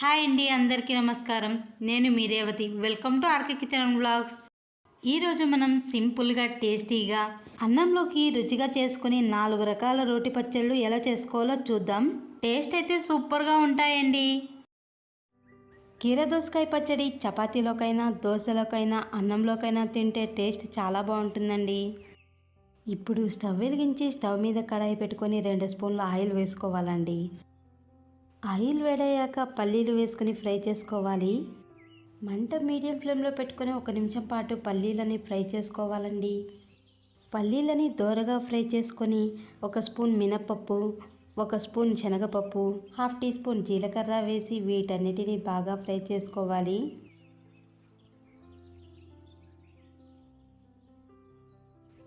Hi అండి అందరికీ నమస్కారం. నేను మీ Revathi. Welcome to RK kitchen blogs. ఈరోజు మనం సింపుల్గా టేస్టీగా అన్నంలోకి రుచిగా చేసుకుని నాలుగు రకాల రోటి పచ్చళ్ళు ఎలా చేసుకోవాలో చూద్దాం. టేస్ట్ అయితే సూపర్గా ఉంటాయండి. కీర దోసకాయ పచ్చడి చపాతీలోకైనా దోశలోకైనా అన్నంలోకైనా తింటే టేస్ట్ చాలా బాగుంటుందండి. ఇప్పుడు స్టవ్ వెలిగించి స్టవ్ మీద కడాయి పెట్టుకొని రెండు స్పూన్ల ఆయిల్ వేసుకోవాలండి. ఆయిల్ వేడయ్యాక పల్లీలు వేసుకుని ఫ్రై చేసుకోవాలి. మంట మీడియం ఫ్లేమ్లో పెట్టుకుని ఒక నిమిషం పాటు పల్లీలని ఫ్రై చేసుకోవాలండి. పల్లీలని దోరగా ఫ్రై చేసుకొని ఒక స్పూన్ మినప్పప్పు ఒక స్పూన్ శనగపప్పు హాఫ్ టీ స్పూన్ జీలకర్ర వేసి వీటన్నిటిని బాగా ఫ్రై చేసుకోవాలి.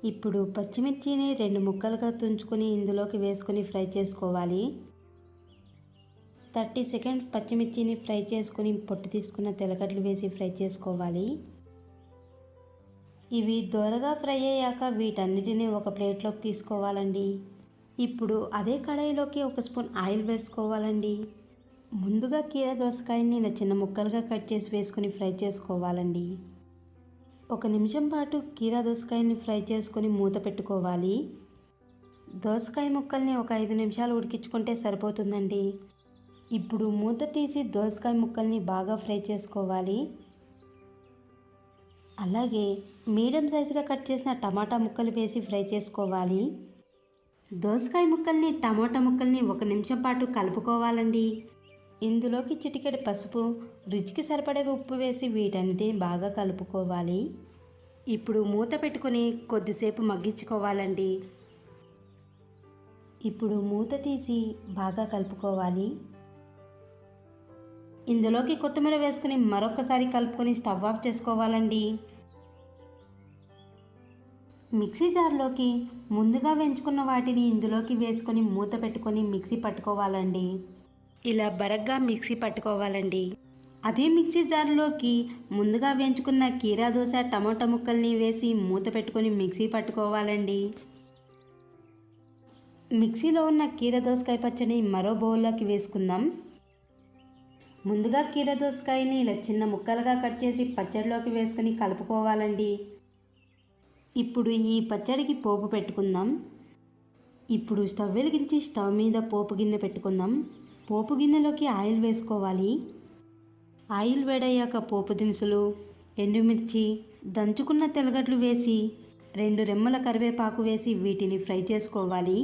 ఇప్పుడు పచ్చిమిర్చిని రెండు ముక్కలుగా తుంచుకొని ఇందులోకి వేసుకొని ఫ్రై చేసుకోవాలి. థర్టీ సెకండ్స్ పచ్చిమిర్చిని ఫ్రై చేసుకుని పొట్టు తీసుకున్న తెల్లగడ్డలు వేసి ఫ్రై చేసుకోవాలి. ఇవి దోరగా ఫ్రై అయ్యాక వీటన్నిటిని ఒక ప్లేట్లోకి తీసుకోవాలండి. ఇప్పుడు అదే కడాయిలోకి ఒక స్పూన్ ఆయిల్ వేసుకోవాలండి. ముందుగా కీర దోసకాయని ఇలా చిన్న ముక్కలుగా కట్ చేసి వేసుకొని ఫ్రై చేసుకోవాలండి. ఒక నిమిషం పాటు కీరా దోసకాయని ఫ్రై చేసుకొని మూత పెట్టుకోవాలి. దోసకాయ ముక్కల్ని ఒక ఐదు నిమిషాలు ఉడికించుకుంటే సరిపోతుందండి. ఇప్పుడు మూత తీసి దోసకాయ ముక్కల్ని బాగా ఫ్రై చేసుకోవాలి. అలాగే మీడియం సైజుగా కట్ చేసిన టమాటా ముక్కలు వేసి ఫ్రై చేసుకోవాలి. దోసకాయ ముక్కల్ని టమాటా ముక్కల్ని ఒక నిమిషం పాటు కలుపుకోవాలండి. ఇందులోకి చిటికెడు పసుపు రుచికి సరిపడే ఉప్పు వేసి వీటన్నిటిని బాగా కలుపుకోవాలి. ఇప్పుడు మూత పెట్టుకొని కొద్దిసేపు మగ్గించుకోవాలండి. ఇప్పుడు మూత తీసి బాగా కలుపుకోవాలి. ఇందులోకి కొత్తిమీర వేసుకుని మరొకసారి కలుపుకొని స్టవ్ ఆఫ్ చేసుకోవాలండి. మిక్సీ జార్లోకి ముందుగా వెంచుకున్న వాటిని ఇందులోకి వేసుకొని మూత పెట్టుకొని మిక్సీ పట్టుకోవాలండి. ఇలా బరగ్గా మిక్సీ పట్టుకోవాలండి. అదే మిక్సీ జార్లోకి ముందుగా వేయించుకున్న కీరా దోశ టమాటా ముక్కల్ని వేసి మూత పెట్టుకొని మిక్సీ పట్టుకోవాలండి. మిక్సీలో ఉన్న కీర దోసకాయ పచ్చడి మరో బౌల్లోకి వేసుకుందాం. ముందుగా కీర దోసకాయని ఇలా చిన్న ముక్కలుగా కట్ చేసి పచ్చడిలోకి వేసుకొని కలుపుకోవాలండి. ఇప్పుడు ఈ పచ్చడికి పోపు పెట్టుకుందాం. ఇప్పుడు స్టవ్ వెలిగించి స్టవ్ మీద పోపు గిన్నె పెట్టుకుందాం. పోపు గిన్నెలోకి ఆయిల్ వేసుకోవాలి. ఆయిల్ వేడయ్యాక పోపు దినుసులు ఎండుమిర్చి దంచుకున్న తెల్లగడ్డలు వేసి రెండు రెమ్మల కరివేపాకు వేసి వీటిని ఫ్రై చేసుకోవాలి.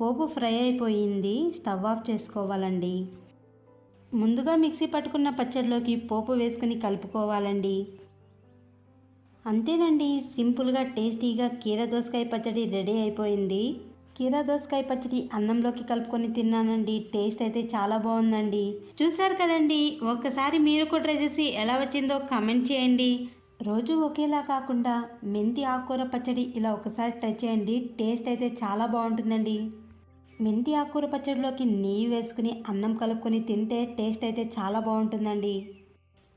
పోపు ఫ్రై అయిపోయింది స్టవ్ ఆఫ్ చేసుకోవాలండి. ముందుగా మిక్సీ పట్టుకున్న పచ్చడిలోకి పోపు వేసుకుని కలుపుకోవాలండి. అంతేనండి సింపుల్గా టేస్టీగా కీర దోసకాయ పచ్చడి రెడీ అయిపోయింది. కీరా దోసకాయ పచ్చడి అన్నంలోకి కలుపుకొని తిన్నానండి టేస్ట్ అయితే చాలా బాగుందండి. చూసారు కదండి ఒక్కసారి మీరు కూడా ట్రై చేసి ఎలా వచ్చిందో కమెంట్ చేయండి. రోజు ఒకేలా కాకుండా మెంతి ఆకుకూర పచ్చడి ఇలా ఒకసారి ట్రై చేయండి టేస్ట్ అయితే చాలా బాగుంటుందండి. మెంతి ఆకుకూర పచ్చడిలోకి నెయ్యి వేసుకుని అన్నం కలుపుకొని తింటే టేస్ట్ అయితే చాలా బాగుంటుందండి.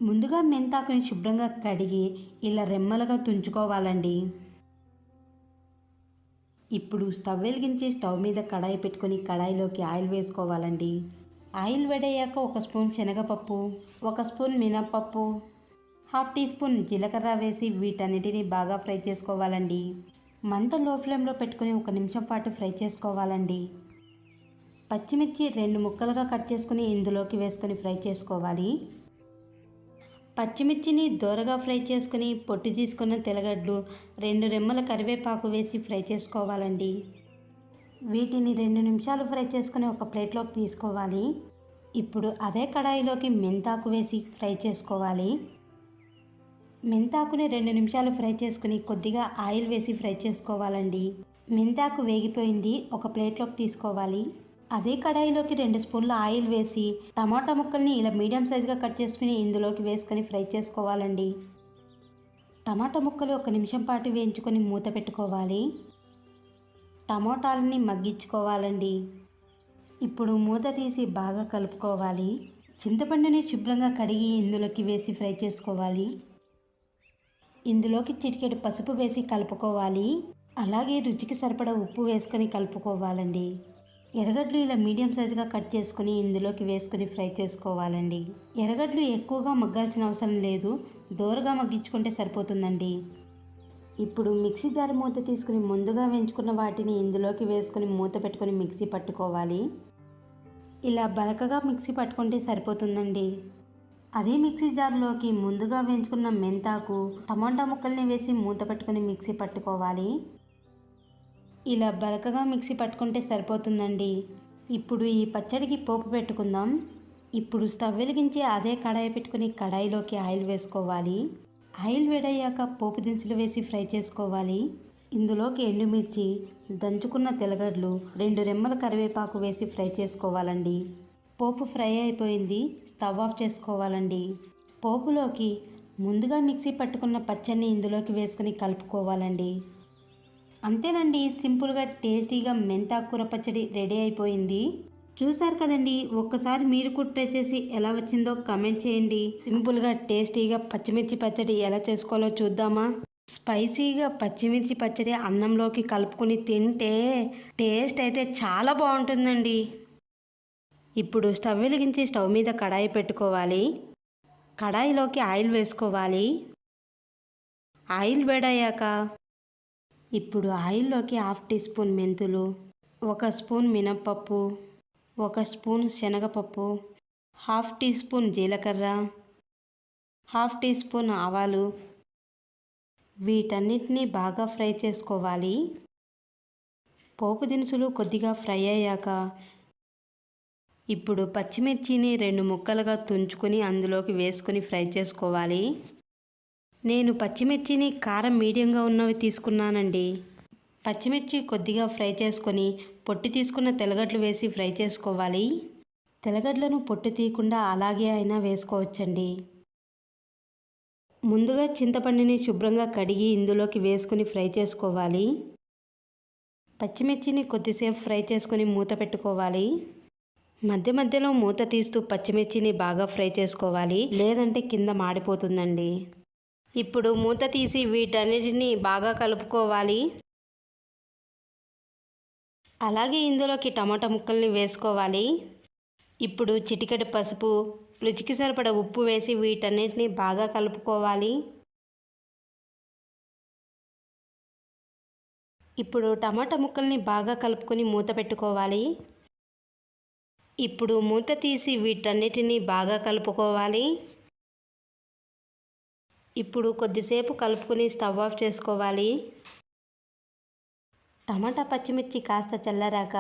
ముందుగా మెంతాకుని శుభ్రంగా కడిగి ఇలా రెమ్మలుగా తుంచుకోవాలండి. ఇప్పుడు స్టవ్ వెలిగించి స్టవ్ మీద కడాయి పెట్టుకొని కడాయిలోకి ఆయిల్ వేసుకోవాలండి. ఆయిల్ వేడయ్యాక ఒక స్పూన్ శనగపప్పు ఒక స్పూన్ మినప్పప్పు హాఫ్ టీ స్పూన్ జీలకర్ర వేసి వీటన్నిటిని బాగా ఫ్రై చేసుకోవాలండి. మంట లో ఫ్లేమ్లో పెట్టుకొని ఒక నిమిషం పాటు ఫ్రై చేసుకోవాలండి. పచ్చిమిర్చి రెండు ముక్కలుగా కట్ చేసుకుని ఇందులోకి వేసుకొని ఫ్రై చేసుకోవాలి. పచ్చిమిర్చిని దోరగా ఫ్రై చేసుకుని పొట్టు తీసుకున్న తెల్లగడ్డలు రెండు రెమ్మల కరివేపాకు వేసి ఫ్రై చేసుకోవాలండి. వీటిని రెండు నిమిషాలు ఫ్రై చేసుకుని ఒక ప్లేట్లోకి తీసుకోవాలి. ఇప్పుడు అదే కడాయిలోకి మెంతాకు వేసి ఫ్రై చేసుకోవాలి. మెంతాకుని రెండు నిమిషాలు ఫ్రై చేసుకుని కొద్దిగా ఆయిల్ వేసి ఫ్రై చేసుకోవాలండి. మెంతాకు వేగిపోయింది ఒక ప్లేట్లోకి తీసుకోవాలి. అదే కడాయిలోకి రెండు స్పూన్ల ఆయిల్ వేసి టమాటా ముక్కల్ని ఇలా మీడియం సైజుగా కట్ చేసుకుని ఇందులోకి వేసుకొని ఫ్రై చేసుకోవాలండి. టమాటా ముక్కలు ఒక నిమిషం పాటు వేయించుకొని మూత పెట్టుకోవాలి. టమాటాలని మగ్గించుకోవాలండి. ఇప్పుడు మూత తీసి బాగా కలుపుకోవాలి. చింతపండుని శుభ్రంగా కడిగి ఇందులోకి వేసి ఫ్రై చేసుకోవాలి. ఇందులోకి చిటికెడు పసుపు వేసి కలుపుకోవాలి. అలాగే రుచికి సరిపడా ఉప్పు వేసుకొని కలుపుకోవాలండి. ఎర్రగడ్డలు ఇలా మీడియం సైజుగా కట్ చేసుకుని ఇందులోకి వేసుకుని ఫ్రై చేసుకోవాలండి. ఎర్రగడ్డలు ఎక్కువగా మగ్గాల్సిన అవసరం లేదు. దోరగా మగ్గించుకుంటే సరిపోతుందండి. ఇప్పుడు మిక్సీ జారి మూత తీసుకుని ముందుగా వేయించుకున్న వాటిని ఇందులోకి వేసుకుని మూత పెట్టుకొని మిక్సీ పట్టుకోవాలి. ఇలా బరకగా మిక్సీ పట్టుకుంటే సరిపోతుందండి. అదే మిక్సీ జార్లోకి ముందుగా వేయించుకున్న మెంతాకు టమాటా ముక్కల్ని వేసి మూత పెట్టుకొని మిక్సీ పట్టుకోవాలి. ఇలా బరకగా మిక్సీ పట్టుకుంటే సరిపోతుందండి. ఇప్పుడు ఈ పచ్చడికి పోపు పెట్టుకుందాం. ఇప్పుడు స్టవ్ వెలిగించి అదే కడాయి పెట్టుకుని కడాయిలోకి ఆయిల్ వేసుకోవాలి. ఆయిల్ వేడయ్యాక పోపు దినుసులు వేసి ఫ్రై చేసుకోవాలి. ఇందులోకి ఎండుమిర్చి దంచుకున్న తెలగడ్లు రెండు రెమ్మల కరివేపాకు వేసి ఫ్రై చేసుకోవాలండి. పోపు ఫ్రై అయిపోయింది స్టవ్ ఆఫ్ చేసుకోవాలండి. పోపులోకి ముందుగా మిక్సీ పట్టుకున్న పచ్చడిని ఇందులోకి వేసుకుని కలుపుకోవాలండి. అంతేనండి సింపుల్గా టేస్టీగా మెంతాకూర పచ్చడి రెడీ అయిపోయింది. చూసారు కదండి ఒక్కసారి మీరు కూడా ట్రై చేసి ఎలా వచ్చిందో కమెంట్ చేయండి. సింపుల్గా టేస్టీగా పచ్చిమిర్చి పచ్చడి ఎలా చేసుకోవాలో చూద్దామా? స్పైసీగా పచ్చిమిర్చి పచ్చడి అన్నంలోకి కలుపుకొని తింటే టేస్ట్ అయితే చాలా బాగుంటుందండి. ఇప్పుడు స్టవ్ వెలిగించి స్టవ్ మీద కడాయి పెట్టుకోవాలి. కడాయిలోకి ఆయిల్ వేసుకోవాలి. ఆయిల్ వేడయ్యాక ఇప్పుడు ఆయిల్లోకి హాఫ్ టీ స్పూన్ మెంతులు ఒక స్పూన్ మినప్పప్పు ఒక స్పూన్ శనగపప్పు హాఫ్ టీ స్పూన్ జీలకర్ర హాఫ్ టీ స్పూన్ ఆవాలు. వీటన్నిటిని బాగా ఫ్రై చేసుకోవాలి. పోపు దినుసులు కొద్దిగా ఫ్రై అయ్యాక ఇప్పుడు పచ్చిమిర్చిని రెండు ముక్కలుగా తుంచుకొని అందులోకి వేసుకొని ఫ్రై చేసుకోవాలి. నేను పచ్చిమిర్చిని కారం మీడియంగా ఉన్నవి తీసుకున్నానండి. పచ్చిమిర్చి కొద్దిగా ఫ్రై చేసుకొని పొట్టు తీసుకున్న తెల్లగడ్డలు వేసి ఫ్రై చేసుకోవాలి. తెలగడ్లను పొట్టు తీయకుండా అలాగే అయినా వేసుకోవచ్చండి. ముందుగా చింతపండుని శుభ్రంగా కడిగి ఇందులోకి వేసుకుని ఫ్రై చేసుకోవాలి. పచ్చిమిర్చిని కొద్దిసేపు ఫ్రై చేసుకొని మూత పెట్టుకోవాలి. మధ్య మధ్యలో మూత తీస్తూ పచ్చిమిర్చిని బాగా ఫ్రై చేసుకోవాలి. లేదంటే కింద మాడిపోతుందండి. ఇప్పుడు మూత తీసి వీటన్నిటిని బాగా కలుపుకోవాలి. అలాగే ఇందులోకి టమాటా ముక్కల్ని వేసుకోవాలి. ఇప్పుడు చిటికెడు పసుపు రుచికి సరిపడ ఉప్పు వేసి వీటన్నిటిని బాగా కలుపుకోవాలి. ఇప్పుడు టమాటా ముక్కల్ని బాగా కలుపుకొని మూత పెట్టుకోవాలి. ఇప్పుడు మూత తీసి వీటన్నిటిని బాగా కలుపుకోవాలి. ఇప్పుడు కొద్దిసేపు కలుపుకొని స్టవ్ ఆఫ్ చేసుకోవాలి. టమాటా పచ్చిమిర్చి కాస్త చల్లరాక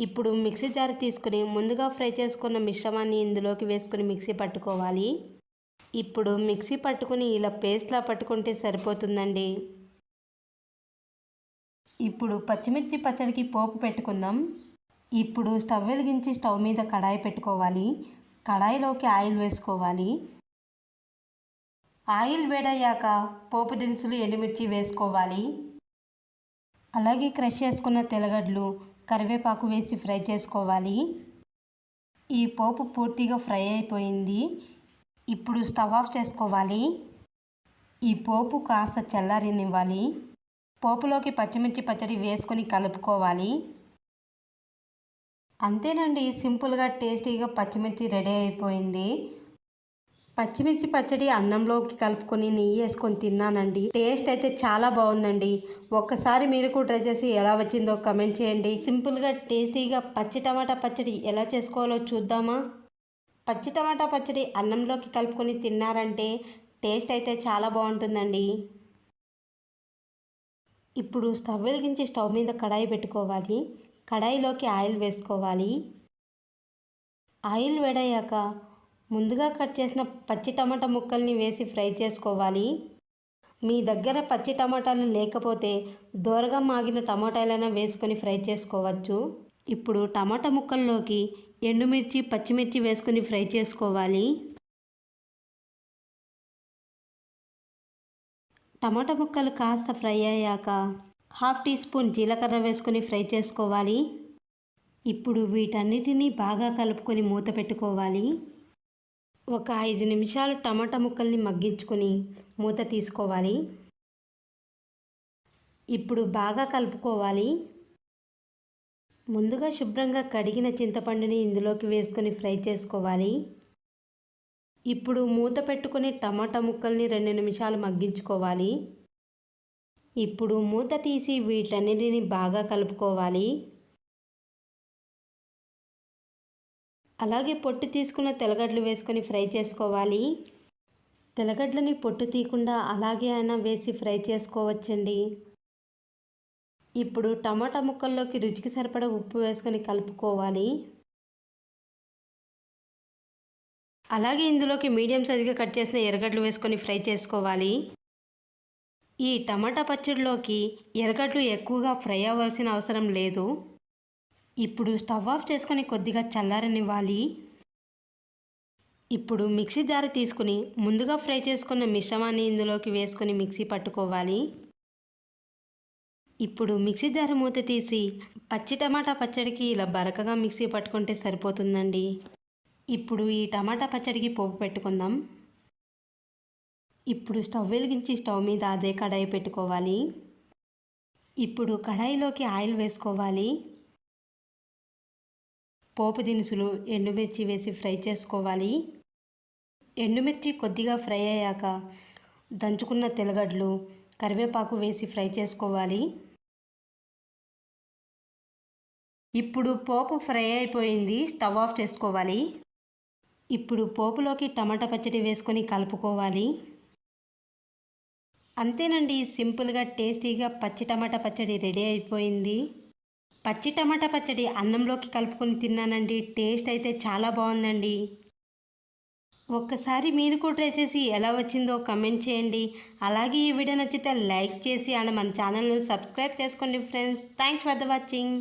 ఇప్పుడు మిక్సీ జార్ తీసుకుని ముందుగా ఫ్రై చేసుకున్న మిశ్రమాన్ని ఇందులోకి వేసుకుని మిక్సీ పట్టుకోవాలి. ఇప్పుడు మిక్సీ పట్టుకుని ఇలా పేస్ట్లా పట్టుకుంటే సరిపోతుందండి. ఇప్పుడు పచ్చిమిర్చి పచ్చడికి పోపు పెట్టుకుందాం. ఇప్పుడు స్టవ్ వెలిగించి స్టవ్ మీద కడాయి పెట్టుకోవాలి. కడాయిలోకి ఆయిల్ వేసుకోవాలి. ఆయిల్ వేడయ్యాక పోపు దినుసులు ఎండుమిర్చి వేసుకోవాలి. అలాగే క్రష్ చేసుకున్న తెల్లగడ్డలు కరివేపాకు వేసి ఫ్రై చేసుకోవాలి. ఈ పోపు పూర్తిగా ఫ్రై అయిపోయింది. ఇప్పుడు స్టవ్ ఆఫ్ చేసుకోవాలి. ఈ పోపు కాస్త చల్లారినివ్వాలి. పోపులోకి పచ్చిమిర్చి పచ్చడి వేసుకొని కలుపుకోవాలి. అంతేనండి సింపుల్గా టేస్టీగా పచ్చిమిర్చి రెడీ అయిపోయింది. పచ్చిమిర్చి పచ్చడి అన్నంలోకి కలుపుకొని నెయ్యి వేసుకొని తిన్నానండి. టేస్ట్ అయితే చాలా బాగుందండి. ఒక్కసారి మీరు కూడా ట్రై చేసి ఎలా వచ్చిందో కమెంట్ చేయండి. సింపుల్గా టేస్టీగా పచ్చి టమాటా పచ్చడి ఎలా చేసుకోవాలో చూద్దామా? పచ్చి టమాటా పచ్చడి అన్నంలోకి కలుపుకొని తిన్నారంటే టేస్ట్ అయితే చాలా బాగుంటుందండి. ఇప్పుడు స్టవ్ వెలిగించి స్టవ్ మీద కడాయి పెట్టుకోవాలి. కడాయిలోకి ఆయిల్ వేసుకోవాలి. ఆయిల్ వేడయ్యాక ముందుగా కట్ చేసిన పచ్చి టమాటా ముక్కల్ని వేసి ఫ్రై చేసుకోవాలి. మీ దగ్గర పచ్చి టమాటాలు లేకపోతే దోరగా మాగిన టమాటాలైనా వేసుకొని ఫ్రై చేసుకోవచ్చు. ఇప్పుడు టమాటా ముక్కల్లోకి ఎండుమిర్చి పచ్చిమిర్చి వేసుకొని ఫ్రై చేసుకోవాలి. టమాటా ముక్కలు కాస్త ఫ్రై అయ్యాక హాఫ్ టీ స్పూన్ జీలకర్ర వేసుకొని ఫ్రై చేసుకోవాలి. ఇప్పుడు వీటన్నిటినీ బాగా కలుపుకొని మూత పెట్టుకోవాలి. ఒక ఐదు నిమిషాలు టమాటా ముక్కల్ని మగ్గించుకొని మూత తీసుకోవాలి. ఇప్పుడు బాగా కలుపుకోవాలి. ముందుగా శుభ్రంగా కడిగిన చింతపండుని ఇందులోకి వేసుకొని ఫ్రై చేసుకోవాలి. ఇప్పుడు మూత పెట్టుకొని టమాటా ముక్కల్ని రెండు నిమిషాలు మగ్గించుకోవాలి. ఇప్పుడు మూత తీసి వీటన్నిటిని బాగా కలుపుకోవాలి. అలాగే పొట్టు తీసుకున్న తెల్లగడ్డలు వేసుకొని ఫ్రై చేసుకోవాలి. తెల్లగడ్డలని పొట్టు తీయకుండా అలాగే అయినా వేసి ఫ్రై చేసుకోవచ్చండి. ఇప్పుడు టమాటా ముక్కల్లోకి రుచికి సరిపడా ఉప్పు వేసుకొని కలుపుకోవాలి. అలాగే ఇందులోకి మీడియం సైజుగా కట్ చేసిన ఎర్రగడ్డలు వేసుకొని ఫ్రై చేసుకోవాలి. ఈ టమాటా పచ్చడిలోకి ఎర్రగడ్డలు ఎక్కువగా ఫ్రై అవ్వాల్సిన అవసరం లేదు. ఇప్పుడు స్టవ్ ఆఫ్ చేసుకొని కొద్దిగా చల్లారనివ్వాలి. ఇప్పుడు మిక్సీ జార తీసుకుని ముందుగా ఫ్రై చేసుకున్న మిశ్రమాన్ని ఇందులోకి వేసుకొని మిక్సీ పట్టుకోవాలి. ఇప్పుడు మిక్సీ జార మూత తీసి పచ్చి టమాటా పచ్చడికి ఇలా బరకగా మిక్సీ పట్టుకుంటే సరిపోతుందండి. ఇప్పుడు ఈ టమాటా పచ్చడికి పోపు పెట్టుకుందాం. ఇప్పుడు స్టవ్ వెలిగించి స్టవ్ మీద అదే కడాయి పెట్టుకోవాలి. ఇప్పుడు కడాయిలోకి ఆయిల్ వేసుకోవాలి. పోపు దినుసులు ఎండుమిర్చి వేసి ఫ్రై చేసుకోవాలి. ఎండుమిర్చి కొద్దిగా ఫ్రై అయ్యాక దంచుకున్న తెల్లగడ్డలు కరివేపాకు వేసి ఫ్రై చేసుకోవాలి. ఇప్పుడు పోపు ఫ్రై అయిపోయింది స్టవ్ ఆఫ్ చేసుకోవాలి. ఇప్పుడు పోపులోకి టమాటా పచ్చడి వేసుకొని కలుపుకోవాలి. అంతేనండి సింపుల్గా టేస్టీగా పచ్చి టమాటా పచ్చడి రెడీ అయిపోయింది. పచ్చి టమాటా పచ్చడి అన్నంలోకి కలుపుకొని తిన్నానండి. టేస్ట్ అయితే చాలా బాగుందండి. ఒక్కసారి మీరు కూడా ట్రై చేసి ఎలా వచ్చిందో కమెంట్ చేయండి. అలాగే ఈ వీడియో నచ్చితే లైక్ చేసి అండ్ మన ఛానల్ను సబ్స్క్రైబ్ చేసుకోండి friends. Thanks for the watching.